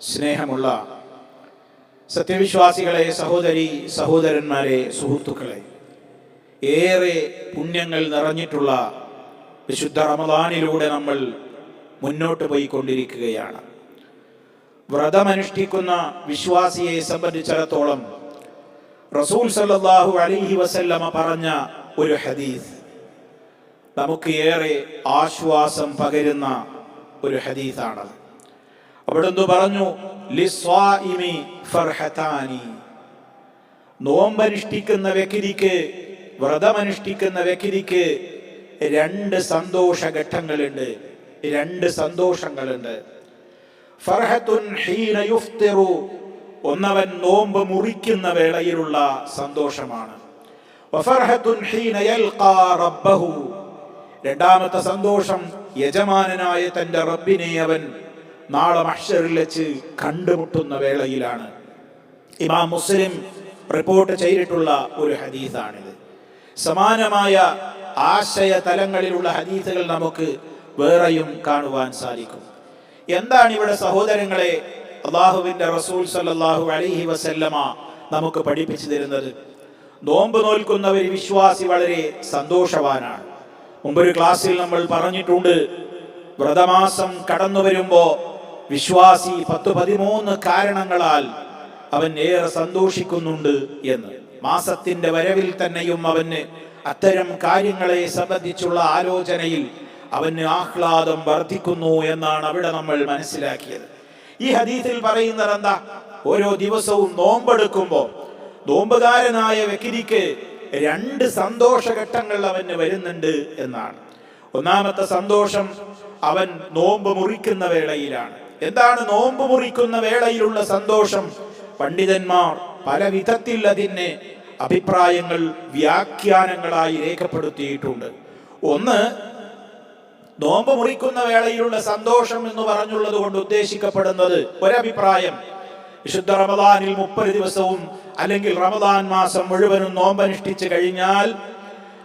സ്നേഹമുള്ള സത്യവിശ്വാസികളെ സഹോദരി സഹോദരന്മാരെ സുഹൃത്തുക്കളെ ഏറെ പുണ്യങ്ങൾ നിറഞ്ഞിട്ടുള്ള വിശുദ്ധ റമദാനിലൂടെ നമ്മൾ മുന്നോട്ട് പോയിക്കൊണ്ടിരിക്കുകയാണ്. വ്രതമനുഷ്ഠിക്കുന്ന വിശ്വാസിയെ സംബന്ധിച്ചിടത്തോളം റസൂൽ സല്ലാഹു അലിഹി വസല്ലമ പറഞ്ഞ ഒരു ഹദീസ് നമുക്ക് ഏറെ ആശ്വാസം പകരുന്ന ഒരു ഹദീസാണ് അവിടുന്ന് പറഞ്ഞു നോമ്പനുഷ്ഠിക്കുന്ന വ്യക്തിക്ക് വ്രതമനുഷ്ഠിക്കുന്ന വ്യക്തിക്ക് രണ്ട് സന്തോഷ ഘട്ടങ്ങളുണ്ട് രണ്ട് സന്തോഷങ്ങളുണ്ട്. ഒന്നവൻ നോമ്പ് മുറിക്കുന്ന വേളയിലുള്ള സന്തോഷമാണ്. രണ്ടാമത്തെ സന്തോഷം യജമാനനായ തന്റെ റബ്ബിനെ അവൻ നാളെ മഹ്ഷറിൽ വെച്ച് കണ്ടുമുട്ടുന്ന വേളയിലാണ്. ഇമാം മുസ്ലിം റിപ്പോർട്ട് ചെയ്തിട്ടുള്ള ഒരു ഹദീസാണിത്. സമാനമായ ആശയ തലങ്ങളിലുള്ള ഹദീസുകൾ നമുക്ക് വേറെയും കാണുവാൻ സാധിക്കും. എന്താണ് ഇവിടെ സഹോദരങ്ങളെ അള്ളാഹുവിന്റെ റസൂൽ സല്ലാഹു അലൈഹി വസല്ലമ നമുക്ക് പഠിപ്പിച്ചു തരുന്നത്? നോമ്പ് നോൽക്കുന്ന ഒരു വിശ്വാസി വളരെ സന്തോഷവാനാണ്. മുമ്പൊരു ക്ലാസ്സിൽ നമ്മൾ പറഞ്ഞിട്ടുണ്ട് വ്രതമാസം കടന്നു വരുമ്പോ വിശ്വാസി പത്ത് പതിമൂന്ന് കാരണങ്ങളാൽ അവൻ ഏറെ സന്തോഷിക്കുന്നുണ്ട് എന്ന്. മാസത്തിന്റെ വരവിൽ തന്നെയും അവന് അത്തരം കാര്യങ്ങളെ സംബന്ധിച്ചുള്ള ആലോചനയിൽ അവന് ആഹ്ലാദം വർദ്ധിക്കുന്നു എന്നാണ് അവിടെ നമ്മൾ മനസ്സിലാക്കിയത്. ഈ ഹദീത്തിൽ പറയുന്നത് എന്താ? ഓരോ ദിവസവും നോമ്പെടുക്കുമ്പോൾ നോമ്പുകാരനായ വ്യക്തിക്ക് രണ്ട് സന്തോഷഘട്ടങ്ങൾ അവന് വരുന്നുണ്ട് എന്നാണ്. ഒന്നാമത്തെ സന്തോഷം അവൻ നോമ്പ് മുറിക്കുന്ന വേളയിലാണ്. എന്താണ് നോമ്പ് മുറിക്കുന്ന വേളയിലുള്ള സന്തോഷം? പണ്ഡിതന്മാർ പല വിധത്തിൽ അതിനെ അഭിപ്രായങ്ങൾ വ്യാഖ്യാനങ്ങളായി രേഖപ്പെടുത്തിയിട്ടുണ്ട്. ഒന്ന് നോമ്പ് മുറിക്കുന്ന വേളയിലുള്ള സന്തോഷം എന്ന് പറഞ്ഞുള്ളത് കൊണ്ട് ഉദ്ദേശിക്കപ്പെടുന്നത് ഒരഭിപ്രായം. വിശുദ്ധ റമദാനിൽ മുപ്പത് ദിവസവും അല്ലെങ്കിൽ റമദാൻ മാസം മുഴുവനും നോമ്പനുഷ്ഠിച്ചു കഴിഞ്ഞാൽ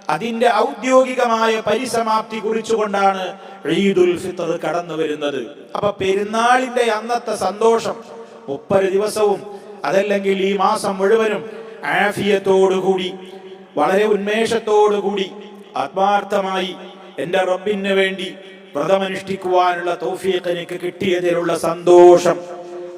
അതിന്റെ ഔദ്യോഗികമായ പരിസമാപ്തി കുറിച്ചുകൊണ്ടാണ് ഈദുൽ ഫിത്തർ കടന്നു വരുന്നത്. അപ്പൊ പെരുന്നാളിന്റെ അന്നത്തെ സന്തോഷം മുപ്പത് ദിവസവും അതല്ലെങ്കിൽ ഈ മാസം മുഴുവനും ആഫിയത്തോടുകൂടി വളരെ ഉന്മേഷത്തോടുകൂടി ആത്മാർത്ഥമായി എന്റെ റബ്ബിന് വേണ്ടി വ്രതമനുഷ്ഠിക്കുവാനുള്ള തൗഫീഖ് കിട്ടിയതിലുള്ള സന്തോഷം.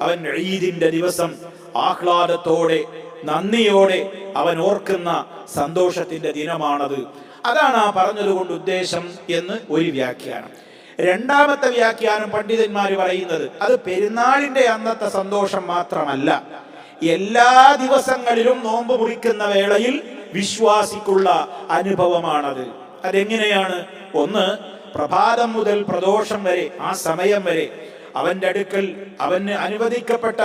അവൻ ഈദിന്റെ ദിവസം ആഹ്ലാദത്തോടെ നന്ദിയോടെ അവൻ ഓർക്കുന്ന സന്തോഷത്തിന്റെ ദിനമാണത്. അതാണ് ആ പറഞ്ഞതുകൊണ്ട് ഉദ്ദേശം എന്ന് ഒരു വ്യാഖ്യാനം. രണ്ടാമത്തെ വ്യാഖ്യാനം പണ്ഡിതന്മാർ പറയുന്നത് അത് പെരുന്നാളിന്റെ അന്നത്തെ സന്തോഷം മാത്രമല്ല എല്ലാ ദിവസങ്ങളിലും നോമ്പ് മുറിക്കുന്ന വേളയിൽ വിശ്വാസിക്കുള്ള അനുഭവമാണത്. അതെങ്ങനെയാണ്? ഒന്ന് പ്രഭാതം മുതൽ പ്രദോഷം വരെ ആ സമയം വരെ അവന്റെ അടുക്കൽ അവന് അനുവദിക്കപ്പെട്ട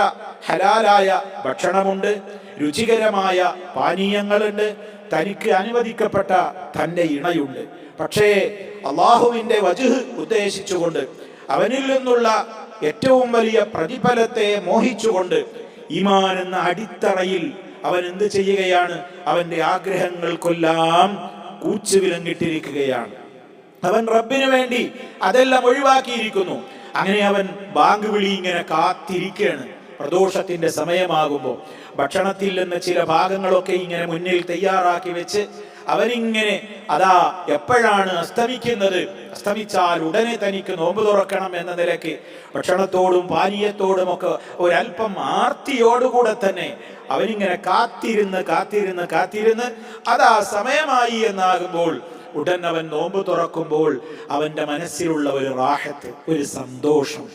ഹലാലായ ഭക്ഷണമുണ്ട്. രുചികരമായ പാനീയങ്ങളുണ്ട്. തനിക്ക് അനുവദിക്കപ്പെട്ട തന്റെ ഇണയുണ്ട്. പക്ഷേ അള്ളാഹുവിന്റെ വജുഹ് ഉദ്ദേശിച്ചുകൊണ്ട് അവനിൽ നിന്നുള്ള ഏറ്റവും വലിയ പ്രതിഫലത്തെ മോഹിച്ചുകൊണ്ട് ഇമാൻ എന്ന അടിത്തറയിൽ അവൻ എന്ത് ചെയ്യുകയാണ്? അവന്റെ ആഗ്രഹങ്ങൾക്കെല്ലാം കൂച്ചുവിലങ്ങിട്ടിരിക്കുകയാണ് അവൻ റബ്ബിന് വേണ്ടി അതെല്ലാം ഒഴിവാക്കിയിരിക്കുന്നു. അങ്ങനെ അവൻ ബാങ്ക് വിളി ഇങ്ങനെ കാത്തിരിക്കുകയാണ്. പ്രദോഷത്തിന്റെ സമയമാകുമ്പോൾ ഭക്ഷണത്തിൽ നിന്ന് ചില ഭാഗങ്ങളൊക്കെ ഇങ്ങനെ മുന്നിൽ തയ്യാറാക്കി വെച്ച് അവരിങ്ങനെ അതാ എപ്പോഴാണ് അസ്തമിക്കുന്നത്? അസ്തമിച്ചാൽ ഉടനെ തനിക്ക് നോമ്പ് തുറക്കണം എന്ന നിലയ്ക്ക് ഭക്ഷണത്തോടും പാനീയത്തോടും ഒക്കെ ഒരല്പം ആർത്തിയോടുകൂടെ തന്നെ അവരിങ്ങനെ കാത്തിരുന്ന് കാത്തിരുന്ന് കാത്തിരുന്ന് അതാ സമയമായി എന്നാകുമ്പോൾ ഉടൻ അവൻ നോമ്പ് തുറക്കുമ്പോൾ അവന്റെ മനസ്സിലുള്ള ഒരു റാഹത്ത് ഒരു സന്തോഷം.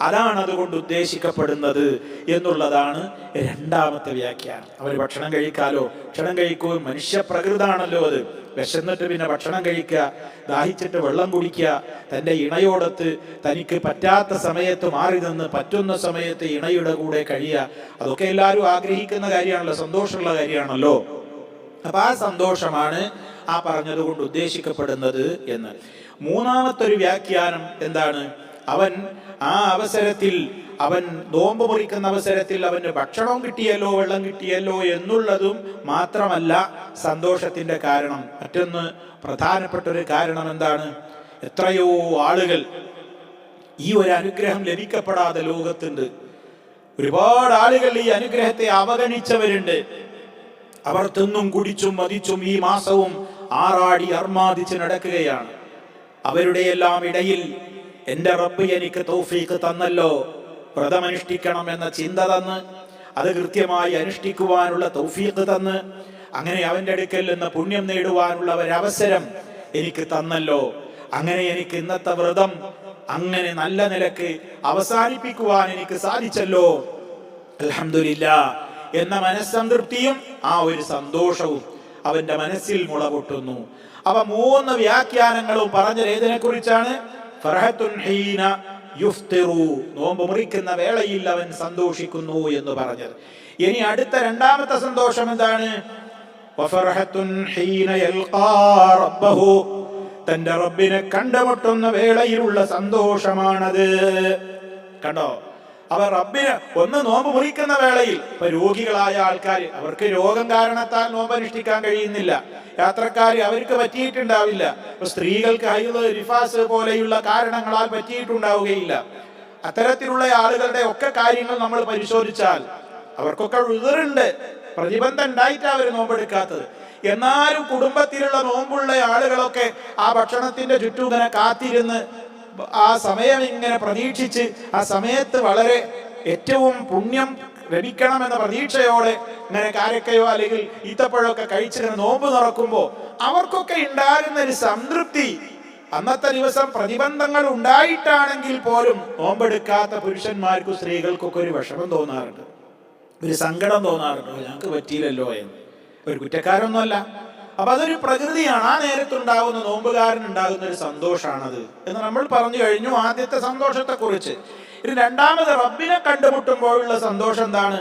അതാണ് അതുകൊണ്ട് ഉദ്ദേശിക്കപ്പെടുന്നത് എന്നുള്ളതാണ് രണ്ടാമത്തെ വ്യാഖ്യാനം. അവർ ഭക്ഷണം കഴിക്കാലോ? ഭക്ഷണം കഴിക്കുകയും മനുഷ്യപ്രകൃതാണല്ലോ അത്. വിശന്നിട്ട് പിന്നെ ഭക്ഷണം കഴിക്കുക ദാഹിച്ചിട്ട് വെള്ളം കുടിക്കുക തന്റെ ഇണയോടത്ത് തനിക്ക് പറ്റാത്ത സമയത്ത് മാറി നിന്ന് പറ്റുന്ന സമയത്ത് ഇണയുടെ കൂടെ കഴിയുക അതൊക്കെ എല്ലാവരും ആഗ്രഹിക്കുന്ന കാര്യമാണല്ലോ. സന്തോഷമുള്ള കാര്യമാണല്ലോ. അപ്പൊ ആ സന്തോഷമാണ് ആ പറഞ്ഞത് കൊണ്ട് ഉദ്ദേശിക്കപ്പെടുന്നത് എന്ന്. മൂന്നാമത്തെ ഒരു വ്യാഖ്യാനം എന്താണ്? അവൻ ആ അവസരത്തിൽ അവൻ നോമ്പ് മുറിക്കുന്ന അവസരത്തിൽ അവന് ഭക്ഷണവും കിട്ടിയല്ലോ വെള്ളം കിട്ടിയല്ലോ എന്നുള്ളതും മാത്രമല്ല സന്തോഷത്തിന്റെ കാരണം. മറ്റൊന്ന് പ്രധാനപ്പെട്ട ഒരു കാരണം എന്താണ്? എത്രയോ ആളുകൾ ഈ ഒരു അനുഗ്രഹം ലഭിക്കപ്പെടാതെ ലോകത്തുണ്ട്. ഒരുപാട് ആളുകൾ ഈ അനുഗ്രഹത്തെ അവഗണിച്ചവരുണ്ട്. അവർ തിന്നും കുടിച്ചും മതിച്ചും ഈ മാസവും ആറാടി അർമാദിച്ച് നടക്കുകയാണ്. അവരുടെ എല്ലാം ഇടയിൽ എന്റെ റബ്ബ് എനിക്ക് തൗഫീഖ് തന്നല്ലോ. വ്രതമനുഷ്ഠിക്കണം എന്ന ചിന്ത തന്ന് അത് കൃത്യമായി അനുഷ്ഠിക്കുവാനുള്ള തൗഫീഖ് തന്ന് അങ്ങനെ അവന്റെ അടുക്കൽ നിന്ന് പുണ്യം നേടുവാനുള്ള ഒരവസരം എനിക്ക് തന്നല്ലോ. അങ്ങനെ എനിക്ക് ഇന്നത്തെ വ്രതം അങ്ങനെ നല്ല നിലയ്ക്ക് അവസാനിപ്പിക്കുവാൻ എനിക്ക് സാധിച്ചല്ലോ. അലഹമില്ല എന്ന മനസ്സംതൃപ്തിയും ആ ഒരു സന്തോഷവും അവന്റെ മനസ്സിൽ മുളപൊട്ടുന്നു അവ മൂന്ന് വ്യാഖ്യാനങ്ങളും പറഞ്ഞ ഏതിനെ കുറിച്ചാണ് നോമ്പ് മുറിക്കുന്ന വേളയിൽ അവൻ സന്തോഷിക്കുന്നു എന്ന് പറഞ്ഞത്. ഇനി അടുത്ത രണ്ടാമത്തെ സന്തോഷം എന്താണ്? തന്റെ റബ്ബിനെ കണ്ടുമുട്ടുന്ന വേളയിലുള്ള സന്തോഷമാണത്. കണ്ടോ? അവർ റബ്ബിന് ഒന്ന് നോമ്പ് മുറിക്കുന്ന വേളയിൽ. ഇപ്പൊ രോഗികളായ ആൾക്കാർ അവർക്ക് രോഗം കാരണത്താൽ നോമ്പ് അനുഷ്ഠിക്കാൻ കഴിയുന്നില്ല. യാത്രക്കാർ അവർക്ക് പറ്റിയിട്ടുണ്ടാവില്ല. ഇപ്പൊ സ്ത്രീകൾക്ക് ഹൈദ് റിഫാസ് പോലെയുള്ള കാരണങ്ങളാൽ പറ്റിയിട്ടുണ്ടാവുകയില്ല. അത്തരത്തിലുള്ള ആളുകളുടെ ഒക്കെ കാര്യങ്ങൾ നമ്മൾ പരിശോധിച്ചാൽ അവർക്കൊക്കെ ഉതിറുണ്ട്. പ്രതിബന്ധം ഉണ്ടായിട്ട് അവർ നോമ്പെടുക്കാത്തത് എന്നാലും കുടുംബത്തിലുള്ള നോമ്പുള്ള ആളുകളൊക്കെ ആ ഭക്ഷണത്തിന്റെ ചുറ്റും ഇങ്ങനെ കാത്തിരുന്ന് ആ സമയം ഇങ്ങനെ പ്രതീക്ഷിച്ച് ആ സമയത്ത് വളരെ ഏറ്റവും പുണ്യം ലഭിക്കണമെന്ന പ്രതീക്ഷയോടെ ഇങ്ങനെ കാരക്കയോ അല്ലെങ്കിൽ ഈത്തപ്പഴമൊക്കെ കഴിച്ചിങ്ങനെ നോമ്പ് തുറക്കുമ്പോ അവർക്കൊക്കെ ഉണ്ടാകുന്ന ഒരു സംതൃപ്തി. അന്നത്തെ ദിവസം പ്രതിബന്ധങ്ങൾ ഉണ്ടായിട്ടാണെങ്കിൽ പോലും നോമ്പെടുക്കാത്ത പുരുഷന്മാർക്കും സ്ത്രീകൾക്കൊക്കെ ഒരു വിഷമം തോന്നാറുണ്ട്. ഒരു സങ്കടം തോന്നാറുണ്ട്. ഞങ്ങൾക്ക് പറ്റിയില്ലല്ലോ എന്ന്. ഒരു കുറ്റക്കാരൊന്നുമല്ല. അപ്പൊ അതൊരു പ്രകൃതിയാണ്. ആ നേരത്തുണ്ടാകുന്ന നോമ്പുകാരൻ ഉണ്ടാകുന്ന ഒരു സന്തോഷമാണത് എന്ന് നമ്മൾ പറഞ്ഞു കഴിഞ്ഞു ആദ്യത്തെ സന്തോഷത്തെ കുറിച്ച് ഇനി രണ്ടാമത് റബ്ബിനെ കണ്ടുമുട്ടുമ്പോഴുള്ള സന്തോഷം എന്താണ്?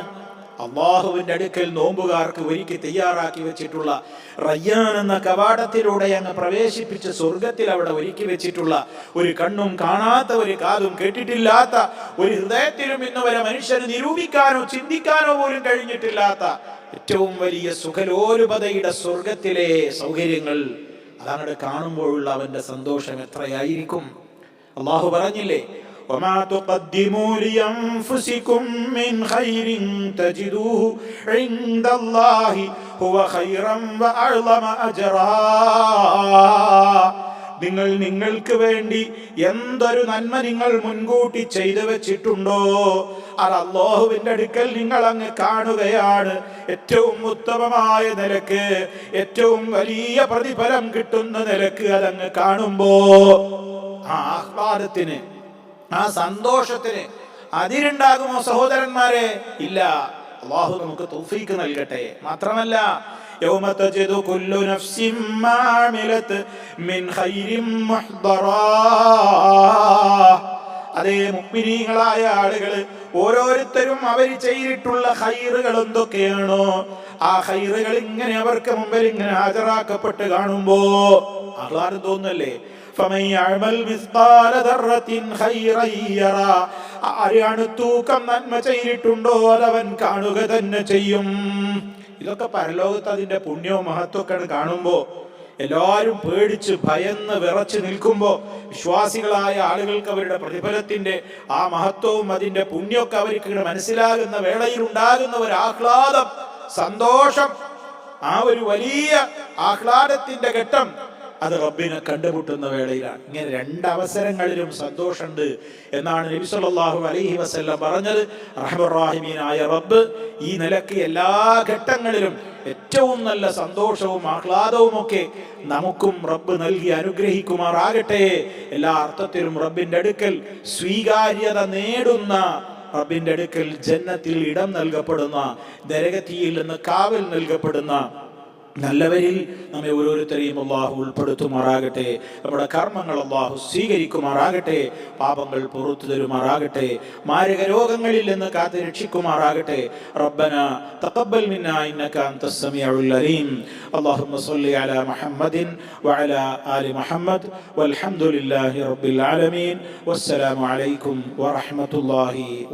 അള്ളാഹുവിന്റെ അടുക്കൽ നോമ്പുകാർക്ക് ഒരുക്കി തയ്യാറാക്കി വെച്ചിട്ടുള്ള റയ്യാൻ എന്ന കവാടത്തിലൂടെ അങ്ങ് പ്രവേശിപ്പിച്ച് സ്വർഗത്തിൽ അവിടെ ഒരുക്കി വെച്ചിട്ടുള്ള ഒരു കണ്ണും കാണാത്ത ഒരു കാതും കേട്ടിട്ടില്ലാത്ത ഒരു ഹൃദയത്തിലും ഇന്ന് വരെ മനുഷ്യന് നിരൂപിക്കാനോ ചിന്തിക്കാനോ പോലും കഴിഞ്ഞിട്ടില്ലാത്ത ഏറ്റവും വലിയ സുഖലോലുപതയുടെ സ്വർഗത്തിലെ സൗകര്യങ്ങൾ അതങ്ങോട്ട് കാണുമ്പോഴുള്ള അവന്റെ സന്തോഷം എത്രയായിരിക്കും അള്ളാഹു പറഞ്ഞില്ലേ وما تقدموا لأنفسكم من خير تجدوه عند الله هو خيرا وأعظم أجرا നിങ്ങൾ നിങ്ങൾക്ക് വേണ്ടി എന്തൊരു നന്മ നിങ്ങൾ മുൻകൂട്ടി ചെയ്തു വെച്ചിട്ടുണ്ടോ? അത് അള്ളാഹുവിന്റെ അടുക്കൽ നിങ്ങൾ അങ്ങ് കാണുകയാണ്. ഏറ്റവും ഉത്തമമായ നിലയ്ക്ക് ഏറ്റവും വലിയ പ്രതിഫലം കിട്ടുന്ന നിലയ്ക്ക് അതങ്ങ് കാണുമ്പോ ആ ആഹ്ലാദത്തിന് ആ സന്തോഷത്തിന് അതിരുണ്ടാകുമോ സഹോദരന്മാരെ? ഇല്ല. അള്ളാഹു നമുക്ക് തൗഫീക്ക് നൽകട്ടെ. മാത്രമല്ല يوم تجد كل نفس ما عملت من خير محضرا അതേ മുക്മിനീങ്ങളായ ആളുകൾ ഓരോരുത്തരും അവർ ചെയ്തിട്ടുള്ള ഹൈറുകൾ എന്തൊക്കെയാണോ ആ ഹൈറുകൾ ഇങ്ങനെ അവർക്ക് മുമ്പിൽ ഇങ്ങനെ ഹാജരാക്കപ്പെട്ട് കാണുമ്പോ ആഹ്ലാദം തോന്നല്ലേ فمن يعمل مثقال ذرة خيرا يرى ആരാണ് തൂക്കം നന്മ ചെയ്തിട്ടുണ്ടോ അതവൻ കാണുക തന്നെ ചെയ്യും ഇതൊക്കെ പരലോകത്ത് അതിന്റെ പുണ്യവും മഹത്വമൊക്കെയാണ് കാണുമ്പോ എല്ലാവരും പേടിച്ച് ഭയന്ന് വിറച്ച് നിൽക്കുമ്പോ വിശ്വാസികളായ ആളുകൾക്ക് അവരുടെ പ്രതിഫലത്തിന്റെ ആ മഹത്വവും അതിന്റെ പുണ്യമൊക്കെ അവർക്ക് മനസ്സിലാകുന്ന വേളയിൽ ഉണ്ടാകുന്ന ഒരു ആഹ്ലാദം സന്തോഷം ആ ഒരു വലിയ ആഹ്ലാദത്തിന്റെ ഘട്ടം അത് റബ്ബിനെ കണ്ടുമുട്ടുന്ന വേളയിലാണ്. ഇങ്ങനെ രണ്ടവസരങ്ങളിലും സന്തോഷമുണ്ട് എന്നാണ് നബി സല്ലല്ലാഹു അലൈഹി വസല്ലം പറഞ്ഞത്. റഹ്മുറാഹിമീനായ റബ്ബ് ഈ നിലയ്ക്ക് എല്ലാ ഘട്ടങ്ങളിലും ഏറ്റവും നല്ല സന്തോഷവും ആഹ്ലാദവും ഒക്കെ നമുക്കും റബ്ബ് നൽകി അനുഗ്രഹിക്കുമാറാകട്ടെ. എല്ലാ അർത്ഥത്തിലും റബ്ബിന്റെ അടുക്കൽ സ്വീകാര്യത നേടുന്ന റബ്ബിന്റെ അടുക്കൽ ജന്നത്തിൽ ഇടം നൽകപ്പെടുന്ന നരകത്തിയിൽ നിന്ന് കാവൽ നൽകപ്പെടുന്ന നല്ലവരിൽ നമ്മെ ഓരോരുത്തരെയും അള്ളാഹു ഉൾപ്പെടുത്തുമാറാകട്ടെ. നമ്മുടെ കർമ്മങ്ങൾ അള്ളാഹു സ്വീകരിക്കുമാറാകട്ടെ. പാപങ്ങൾ പുറത്തു തരുമാറാകട്ടെ. മാരക രോഗങ്ങളിൽ നിന്ന് കാത്തു രക്ഷിക്കുമാറാകട്ടെ. റബ്ബന തഖബ്ബൽ മിന്നാ ഇന്നക അൻതസ് സമീഉൽ അലീം. അല്ലാഹുമ്മ സ്വല്ലി അലാ മുഹമ്മദിൻ വഅലാ ആലി വൽഹംദുലില്ലാഹി റബ്ബിൽ ആലമീൻ. വസ്സലാമു അലൈക്കും വറഹ്മത്തുള്ളാഹി